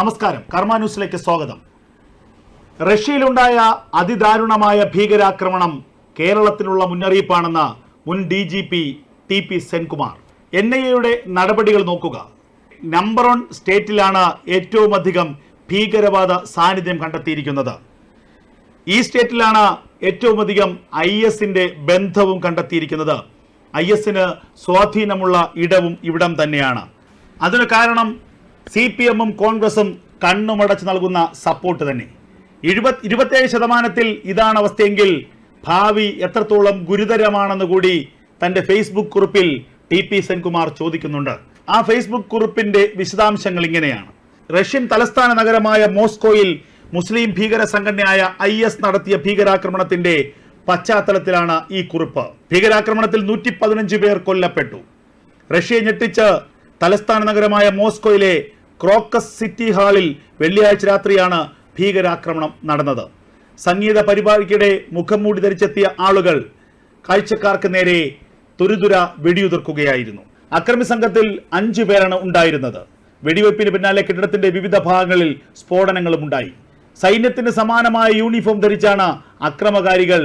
നമസ്കാരം. കർമ്മ ന്യൂസിലേക്ക് സ്വാഗതം. റഷ്യയിലുണ്ടായ അതിദാരുണമായ ഭീകരാക്രമണം കേരളത്തിനുള്ള മുന്നറിയിപ്പാണെന്ന് മുൻ D G P T P Senkumar. N I എയുടെ നടപടികൾ നോക്കുക. നമ്പർ വൺ സ്റ്റേറ്റിലാണ് ഏറ്റവും അധികം ഭീകരവാദ സാന്നിധ്യം കണ്ടെത്തിയിരിക്കുന്നത്. ഈ സ്റ്റേറ്റിലാണ് ഏറ്റവും അധികം ഐ എസിന്റെ ബന്ധവും കണ്ടെത്തിയിരിക്കുന്നത്. ഐ എസിന് സ്വാധീനമുള്ള ഇടവും ഇവിടം തന്നെയാണ്. അതിന് കാരണം സി പി എമ്മും കോൺഗ്രസും കണ്ണുമടച്ച് നൽകുന്ന സപ്പോർട്ട് തന്നെ. എഴുപത് ഇരുപത്തേഴ് ശതമാനത്തിൽ ഇതാണ് അവസ്ഥയെങ്കിൽ ഭാവി എത്രത്തോളം ഗുരുതരമാണെന്ന് കൂടി തന്റെ ഫേസ്ബുക്ക് കുറിപ്പിൽ ടി പി സെൻകുമാർ ചോദിക്കുന്നുണ്ട്. ആ ഫേസ്ബുക്ക് കുറിപ്പിന്റെ വിശദാംശങ്ങൾ ഇങ്ങനെയാണ്. റഷ്യൻ തലസ്ഥാന നഗരമായ മോസ്കോയിൽ മുസ്ലിം ഭീകര സംഘടനയായ ഐ എസ് നടത്തിയ ഭീകരാക്രമണത്തിന്റെ പശ്ചാത്തലത്തിലാണ് ഈ കുറിപ്പ്. ഭീകരാക്രമണത്തിൽ നൂറ്റി പതിനഞ്ച് പേർ കൊല്ലപ്പെട്ടു. റഷ്യയെ ഞെട്ടിച്ച് തലസ്ഥാന നഗരമായ മോസ്കോയിലെ ക്രോക്കസ് സിറ്റി ഹാളിൽ വെള്ളിയാഴ്ച രാത്രിയാണ് ഭീകരാക്രമണം നടന്നത്. സംഗീത പരിപാടിക്കിടെ മുഖം മൂടി ധരിച്ചെത്തിയ ആളുകൾ കാഴ്ചക്കാർക്ക് നേരെ തുരുതുര വെടിയുതിർക്കുകയായിരുന്നു. അക്രമി സംഘത്തിൽ അഞ്ചു പേരാണ് ഉണ്ടായിരുന്നത്. വെടിവെപ്പിന് പിന്നാലെ കെട്ടിടത്തിന്റെ വിവിധ ഭാഗങ്ങളിൽ സ്ഫോടനങ്ങളും ഉണ്ടായി. സൈന്യത്തിന് സമാനമായ യൂണിഫോം ധരിച്ചാണ് അക്രമകാരികൾ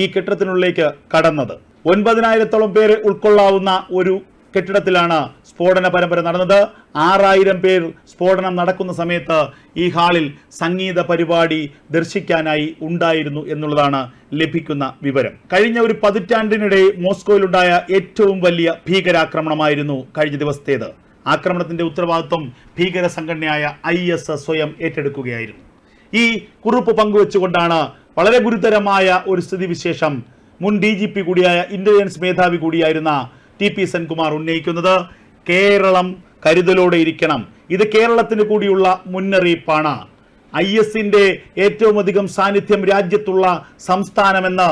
ഈ കെട്ടിടത്തിനുള്ളിലേക്ക് കടന്നത്. ഒൻപതിനായിരത്തോളം പേരെ ഉൾക്കൊള്ളാവുന്ന ഒരു കെട്ടിടത്തിലാണ് സ്ഫോടന പരമ്പര നടന്നത്. ആറായിരം പേർ സ്ഫോടനം നടക്കുന്ന സമയത്ത് ഈ ഹാളിൽ സംഗീത പരിപാടി ദർശിക്കാനായി ഉണ്ടായിരുന്നു എന്നുള്ളതാണ് ലഭിക്കുന്ന വിവരം. കഴിഞ്ഞ ഒരു പതിറ്റാണ്ടിനിടെ മോസ്കോയിലുണ്ടായ ഏറ്റവും വലിയ ഭീകരാക്രമണമായിരുന്നു കഴിഞ്ഞ ദിവസത്തേത്. ആക്രമണത്തിന്റെ ഉത്തരവാദിത്വം ഭീകര സംഘടനയായ ഐ സ്വയം ഏറ്റെടുക്കുകയായിരുന്നു. ഈ കുറിപ്പ് പങ്കുവെച്ചുകൊണ്ടാണ് വളരെ ഗുരുതരമായ ഒരു സ്ഥിതിവിശേഷം മുൻ ഡി ജി പി കൂടിയായ ഇന്റലിജൻസ് മേധാവി കൂടിയായിരുന്ന ടി പി സെൻകുമാർ ഉന്നയിക്കുന്നത് കേരളം കരുതലോടെ ഇരിക്കണം. ഇത് കേരളത്തിന് കൂടിയുള്ള മുന്നറിയിപ്പാണ്. ഐ എസിന്റെ ഏറ്റവും അധികം സാന്നിധ്യം രാജ്യത്തുള്ള സംസ്ഥാനമെന്ന്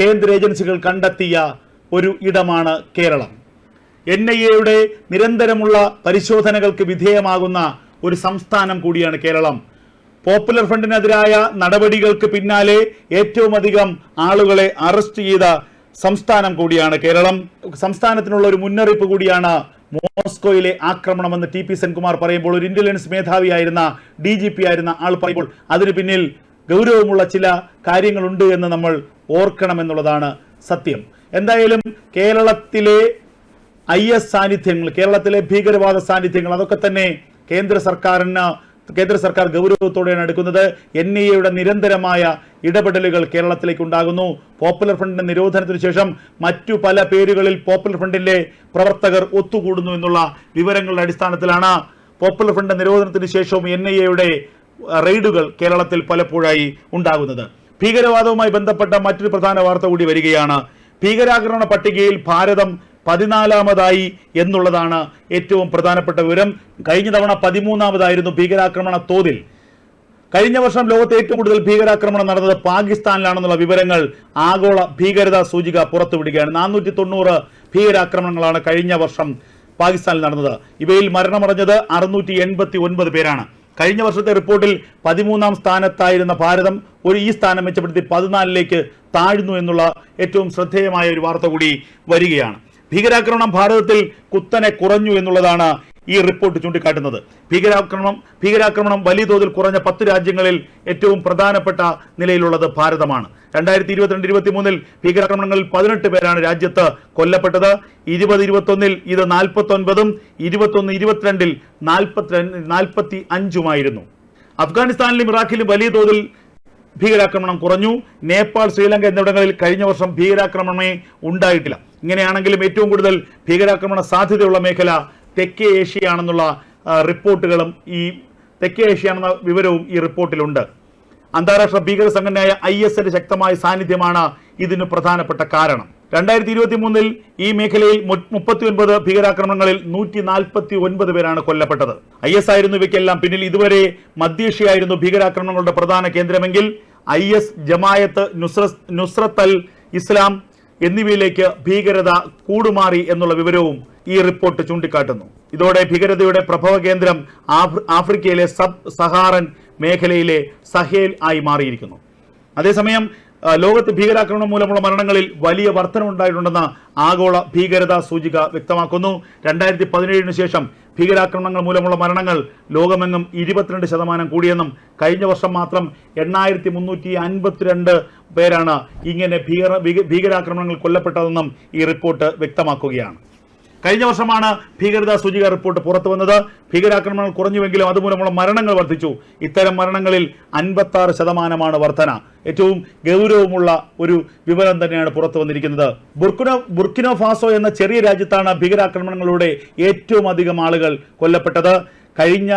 കേന്ദ്ര ഏജൻസികൾ കണ്ടെത്തിയ ഒരു ഇടമാണ് കേരളം. എൻ ഐ എയുടെ നിരന്തരമുള്ള പരിശോധനകൾക്ക് വിധേയമാകുന്ന ഒരു സംസ്ഥാനം കൂടിയാണ് കേരളം. പോപ്പുലർ ഫ്രണ്ടിനെതിരായ നടപടികൾക്ക് പിന്നാലെ ഏറ്റവും അധികം ആളുകളെ അറസ്റ്റ് ചെയ്ത സംസ്ഥാനം കൂടിയാണ് കേരളം. സംസ്ഥാനത്തിനുള്ള ഒരു മുന്നറിയിപ്പ് കൂടിയാണ് മോസ്കോയിലെ ആക്രമണമെന്ന് ടി പി സെൻകുമാർ പറയുമ്പോൾ ഒരു ഇന്റലിജൻസ് മേധാവിയായിരുന്ന ഡി ജി പി ആയിരുന്ന ആൾ പറയുമ്പോൾ അതിന് പിന്നിൽ ഗൗരവമുള്ള ചില കാര്യങ്ങളുണ്ട് എന്ന് നമ്മൾ ഓർക്കണമെന്നുള്ളതാണ് സത്യം. എന്തായാലും കേരളത്തിലെ ഐ എസ് സാന്നിധ്യങ്ങൾ കേരളത്തിലെ ഭീകരവാദ സാന്നിധ്യങ്ങൾ അതൊക്കെ തന്നെ കേന്ദ്ര സർക്കാരിന് കേന്ദ്ര സർക്കാർ ഗൗരവത്തോടെയാണ് എടുക്കുന്നത്. എൻ ഐ എയുടെ നിരന്തരമായ ഇടപെടലുകൾ കേരളത്തിലേക്ക് ഉണ്ടാകുന്നു. പോപ്പുലർ ഫ്രണ്ടിന്റെ നിരോധനത്തിന് ശേഷം മറ്റു പല പേരുകളിൽ പോപ്പുലർ ഫ്രണ്ടിന്റെ പ്രവർത്തകർ ഒത്തുകൂടുന്നു എന്നുള്ള വിവരങ്ങളുടെ അടിസ്ഥാനത്തിലാണ് പോപ്പുലർ ഫ്രണ്ട് നിരോധനത്തിന് ശേഷവും എൻ ഐ എയുടെ റെയ്ഡുകൾ കേരളത്തിൽ പലപ്പോഴായി ഉണ്ടാകുന്നത്. ഭീകരവാദവുമായി ബന്ധപ്പെട്ട മറ്റൊരു പ്രധാന വാർത്ത കൂടി വരികയാണ്. ഭീകരാക്രമണ പട്ടികയിൽ ഭാരതം പതിനാലാമതായി എന്നുള്ളതാണ് ഏറ്റവും പ്രധാനപ്പെട്ട വിവരം. കഴിഞ്ഞ തവണ പതിമൂന്നാമതായിരുന്നു ഭീകരാക്രമണ തോതിൽ. കഴിഞ്ഞ വർഷം ലോകത്തെ ഏറ്റവും കൂടുതൽ ഭീകരാക്രമണം നടന്നത് പാകിസ്ഥാനിലാണെന്നുള്ള വിവരങ്ങൾ ആഗോള ഭീകരതാ സൂചിക പുറത്തുവിടുകയാണ്. നാനൂറ്റി തൊണ്ണൂറ് ഭീകരാക്രമണങ്ങളാണ് കഴിഞ്ഞ വർഷം പാകിസ്ഥാനിൽ നടന്നത്. ഇവയിൽ മരണമടഞ്ഞത് അറുന്നൂറ്റി എൺപത്തി ഒൻപത് പേരാണ്. കഴിഞ്ഞ വർഷത്തെ റിപ്പോർട്ടിൽ പതിമൂന്നാം സ്ഥാനത്തായിരുന്ന ഭാരതം ഒരു ഈ സ്ഥാനം മെച്ചപ്പെടുത്തി പതിനാലിലേക്ക് താഴ്ന്നു എന്നുള്ള ഏറ്റവും ശ്രദ്ധേയമായ ഒരു വാർത്ത കൂടി വരികയാണ്. ഭീകരാക്രമണം ഭാരതത്തിൽ കുത്തനെ കുറഞ്ഞു എന്നുള്ളതാണ് ഈ റിപ്പോർട്ട് ചൂണ്ടിക്കാട്ടുന്നത്. ഭീകരാക്രമണം ഭീകരാക്രമണം വലിയ തോതിൽ കുറഞ്ഞ പത്ത് രാജ്യങ്ങളിൽ ഏറ്റവും പ്രധാനപ്പെട്ട നിലയിലുള്ളത് ഭാരതമാണ്. രണ്ടായിരത്തി ഇരുപത്തിരണ്ട് ഇരുപത്തി മൂന്നിൽ ഭീകരാക്രമണങ്ങളിൽ പതിനെട്ട് പേരാണ് രാജ്യത്ത് കൊല്ലപ്പെട്ടത്. ഇരുപത് ഇരുപത്തൊന്നിൽ ഇത് നാൽപ്പത്തി ഒൻപതും ഇരുപത്തൊന്ന് ഇരുപത്തിരണ്ടിൽ നാൽപ്പത്തി നാൽപ്പത്തി അഞ്ചുമായിരുന്നു അഫ്ഗാനിസ്ഥാനിലും ഇറാഖിലും വലിയ തോതിൽ ഭീകരാക്രമണം കുറഞ്ഞു. നേപ്പാൾ ശ്രീലങ്ക എന്നിവിടങ്ങളിൽ കഴിഞ്ഞ വർഷം ഭീകരാക്രമണമേ ഉണ്ടായിട്ടില്ല. ഇങ്ങനെയാണെങ്കിലും ഏറ്റവും കൂടുതൽ ഭീകരാക്രമണ സാധ്യതയുള്ള മേഖല തെക്കേ ഏഷ്യയാണെന്നുള്ള റിപ്പോർട്ടുകളും ഈ തെക്കേ ഏഷ്യയാണെന്ന വിവരവും ഈ റിപ്പോർട്ടിലുണ്ട്. അന്താരാഷ്ട്ര ഭീകര സംഘടനയായ ഐ എസ് എന്റെ ശക്തമായ സാന്നിധ്യമാണ് ഇതിന് പ്രധാനപ്പെട്ട കാരണം. രണ്ടായിരത്തി ഇരുപത്തി മൂന്നിൽ ഈ മേഖലയിൽ മുപ്പത്തി ഒൻപത് ഭീകരാക്രമണങ്ങളിൽ നൂറ്റി നാൽപ്പത്തി ഒൻപത് പേരാണ് കൊല്ലപ്പെട്ടത്. ഐ എസ് ആയിരുന്നു ഇവയ്ക്കെല്ലാം പിന്നിൽ. ഇതുവരെ മധ്യേഷ്യയായിരുന്നു ഭീകരാക്രമണങ്ങളുടെ പ്രധാന കേന്ദ്രമെങ്കിൽ ഐ എസ് ജമായത്ത് നുസ്ര നുസ്രത്ത് അൽ ഇസ്ലാം എന്നിവയിലേക്ക് ഭീകരത കൂടുമാറി എന്നുള്ള വിവരവും ഈ റിപ്പോർട്ട് ചൂണ്ടിക്കാട്ടുന്നു. ഇതോടെ ഭീകരതയുടെ പ്രഭവ കേന്ദ്രം ആഫ്രി- ആഫ്രിക്കയിലെ സബ് സഹാറൻ മേഖലയിലെ സഹേൽ ആയി മാറിയിരിക്കുന്നു. അതേസമയം ലോകത്ത് ഭീകരാക്രമണം മൂലമുള്ള മരണങ്ങളിൽ വലിയ വർധനമുണ്ടായിട്ടുണ്ടെന്ന് ആഗോള ഭീകരതാ സൂചിക വ്യക്തമാക്കുന്നു. രണ്ടായിരത്തി പതിനേഴിന് ശേഷം ഭീകരാക്രമണങ്ങൾ മൂലമുള്ള മരണങ്ങൾ ലോകമെങ്ങും ഇരുപത്തിരണ്ട് ശതമാനം കൂടിയെന്നും കഴിഞ്ഞ വർഷം മാത്രം എണ്ണായിരത്തി മുന്നൂറ്റി അൻപത്തിരണ്ട് പേരാണ് ഇങ്ങനെ ഭീകര ഭീകരാക്രമണങ്ങൾ കൊല്ലപ്പെട്ടതെന്നും ഈ റിപ്പോർട്ട് വ്യക്തമാക്കുകയാണ്. കഴിഞ്ഞ വർഷമാണ് ഭീകരതാ സൂചിക റിപ്പോർട്ട് പുറത്തു വന്നത്. ഭീകരാക്രമണങ്ങൾ കുറഞ്ഞുവെങ്കിലും അതുമൂലമുള്ള മരണങ്ങൾ വർദ്ധിച്ചു. ഇത്തരം മരണങ്ങളിൽ അൻപത്തി ആറ് ശതമാനമാണ് വർധന. ഏറ്റവും ഗൗരവമുള്ള ഒരു വിവരം തന്നെയാണ് പുറത്തു വന്നിരിക്കുന്നത്. ബുർക്കിനോ ബുർക്കിനോ ഫാസോ എന്ന ചെറിയ രാജ്യത്താണ് ഭീകരാക്രമണങ്ങളിലൂടെ ഏറ്റവും അധികം ആളുകൾ കൊല്ലപ്പെട്ടത്. കഴിഞ്ഞ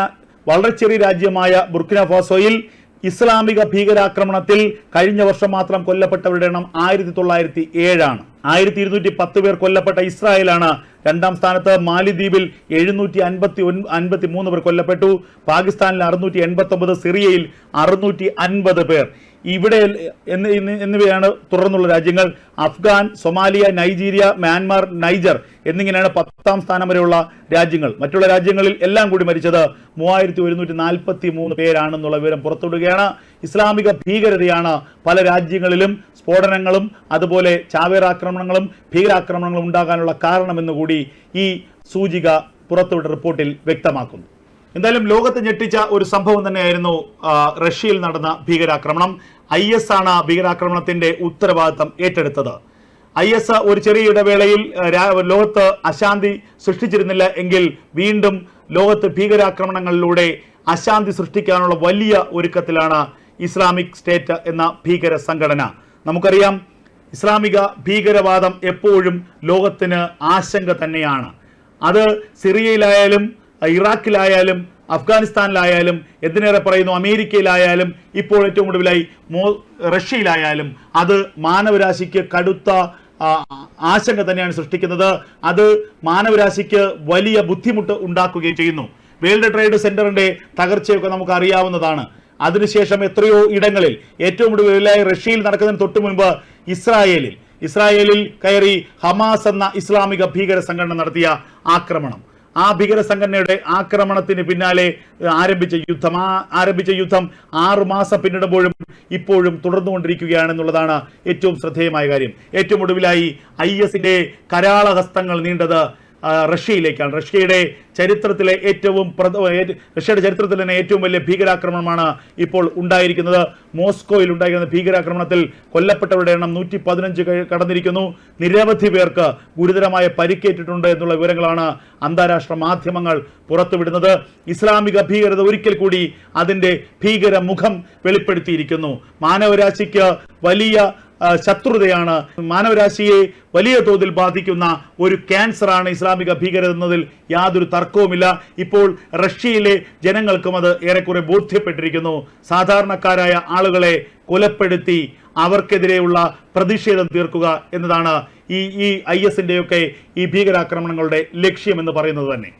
വളരെ ചെറിയ രാജ്യമായ ബുർക്കിനോ ഫാസോയിൽ ഇസ്ലാമിക ഭീകരാക്രമണത്തിൽ കഴിഞ്ഞ വർഷം മാത്രം കൊല്ലപ്പെട്ടവരുടെ എണ്ണം ആയിരത്തി തൊള്ളായിരത്തി ഏഴാണ്. ആയിരത്തി ഇരുന്നൂറ്റി പത്ത് പേർ കൊല്ലപ്പെട്ട ഇസ്രായേലാണ് രണ്ടാം സ്ഥാനത്ത് മാലിദ്വീപിൽ എഴുന്നൂറ്റി അൻപത്തി ഒൻ അൻപത്തി മൂന്ന് പേർ കൊല്ലപ്പെട്ടു. പാകിസ്ഥാനിൽ അറുന്നൂറ്റി എൺപത്തി ഒമ്പത് സിറിയയിൽ അറുന്നൂറ്റി അൻപത് പേർ. ഇവിടെ എന്നി- എന്നി- എന്നിവയാണ് തുടർന്നുള്ള രാജ്യങ്ങൾ. Afghan Somalia Nigeria Myanmar Niger എന്നിങ്ങനെയാണ് പത്താം സ്ഥാനം വരെയുള്ള രാജ്യങ്ങൾ. മറ്റുള്ള രാജ്യങ്ങളിൽ എല്ലാം കൂടി മരിച്ചത് മൂവായിരത്തി ഒരുന്നൂറ്റി നാൽപ്പത്തി മൂന്ന് പേരാണെന്നുള്ള വിവരം പുറത്തുവിടുകയാണ്. ഇസ്ലാമിക ഭീകരതയാണ് പല രാജ്യങ്ങളിലും സ്ഫോടനങ്ങളും അതുപോലെ ചാവേറാക്രമണങ്ങളും ഭീകരാക്രമണങ്ങളും ഉണ്ടാകാനുള്ള കാരണമെന്ന് കൂടി ഈ സൂചിക പുറത്തുവിട്ട റിപ്പോർട്ടിൽ വ്യക്തമാക്കുന്നു. എന്തായാലും ലോകത്തെ ഞെട്ടിച്ച ഒരു സംഭവം തന്നെയായിരുന്നു റഷ്യയിൽ നടന്ന ഭീകരാക്രമണം. ഐ എസ് ആണ് ഭീകരാക്രമണത്തിന്റെ ഉത്തരവാദിത്തം ഏറ്റെടുത്തത്. ഐ എസ് ഒരു ചെറിയ ഇടവേളയിൽ ലോകത്ത് അശാന്തി സൃഷ്ടിച്ചിരുന്നില്ല എങ്കിൽ വീണ്ടും ലോകത്ത് ഭീകരാക്രമണങ്ങളിലൂടെ അശാന്തി സൃഷ്ടിക്കാനുള്ള വലിയ ഒരുക്കത്തിലാണ് ഇസ്ലാമിക് സ്റ്റേറ്റ് എന്ന ഭീകര സംഘടന. നമുക്കറിയാം ഇസ്ലാമിക ഭീകരവാദം എപ്പോഴും ലോകത്തിന് ആശങ്ക തന്നെയാണ്. അത് സിറിയയിലായാലും ഇറാഖിലായാലും അഫ്ഗാനിസ്ഥാനിലായാലും എന്തിനേറെ പറയുന്നു അമേരിക്കയിലായാലും ഇപ്പോൾ ഏറ്റവും കൂടുതലായി മോ റഷ്യയിലായാലും അത് മാനവരാശിക്ക് കടുത്ത ആശങ്ക തന്നെയാണ് സൃഷ്ടിക്കുന്നത്. അത് മാനവരാശിക്ക് വലിയ ബുദ്ധിമുട്ട് ഉണ്ടാക്കുകയും ചെയ്യുന്നു. വേൾഡ് ട്രേഡ് സെന്ററിന്റെ തകർച്ചയൊക്കെ നമുക്ക് അറിയാവുന്നതാണ് അതിനുശേഷം എത്രയോ ഇടങ്ങളിൽ ഏറ്റവും ഒടുവിലായി റഷ്യയിൽ നടക്കുന്നതിന് തൊട്ടു മുൻപ് ഇസ്രായേലിൽ ഇസ്രായേലിൽ കയറി ഹമാസ് എന്ന ഇസ്ലാമിക ഭീകര സംഘടന നടത്തിയ ആക്രമണം. ആ ഭീകര സംഘടനയുടെ ആക്രമണത്തിന് പിന്നാലെ ആരംഭിച്ച യുദ്ധം ആ ആരംഭിച്ച യുദ്ധം ആറു മാസം പിന്നിടുമ്പോഴും ഇപ്പോഴും തുടർന്നുകൊണ്ടിരിക്കുകയാണെന്നുള്ളതാണ് ഏറ്റവും ശ്രദ്ധേയമായ കാര്യം. ഏറ്റവും ഒടുവിലായി ഐ എസിന്റെ കരാളഹസ്തങ്ങൾ നീണ്ടത് റഷ്യയിലേക്കാണ്. റഷ്യയുടെ ചരിത്രത്തിലെ ഏറ്റവും റഷ്യയുടെ ചരിത്രത്തിൽ തന്നെ ഏറ്റവും വലിയ ഭീകരാക്രമണമാണ് ഇപ്പോൾ ഉണ്ടായിരിക്കുന്നത്. മോസ്കോയിൽ ഉണ്ടായിരിക്കുന്ന ഭീകരാക്രമണത്തിൽ കൊല്ലപ്പെട്ടവരുടെ എണ്ണം നൂറ്റി പതിനഞ്ച് കടന്നിരിക്കുന്നു. നിരവധി പേർക്ക് ഗുരുതരമായ പരിക്കേറ്റിട്ടുണ്ട് എന്നുള്ള വിവരങ്ങളാണ് അന്താരാഷ്ട്ര മാധ്യമങ്ങൾ പുറത്തുവിടുന്നത്. ഇസ്ലാമിക ഭീകരത ഒരിക്കൽ കൂടി അതിന്റെ ഭീകര മുഖം വെളിപ്പെടുത്തിയിരിക്കുന്നു. മാനവരാശിക്ക് വലിയ ശത്രുതയാണ്. മാനവരാശിയെ വലിയ തോതിൽ ബാധിക്കുന്ന ഒരു ക്യാൻസറാണ് ഇസ്ലാമിക ഭീകരത എന്നതിൽ യാതൊരു തർക്കവുമില്ല. ഇപ്പോൾ റഷ്യയിലെ ജനങ്ങൾക്കും അത് ഏറെക്കുറെ ബോധ്യപ്പെട്ടിരിക്കുന്നു. സാധാരണക്കാരായ ആളുകളെ കൊലപ്പെടുത്തി അവർക്കെതിരെയുള്ള പ്രതിഷേധം തീർക്കുക എന്നതാണ് ഈ ഈ ഐ എസിന്റെയൊക്കെ ഈ ഭീകരാക്രമണങ്ങളുടെ ലക്ഷ്യമെന്ന് പറയുന്നത് തന്നെ.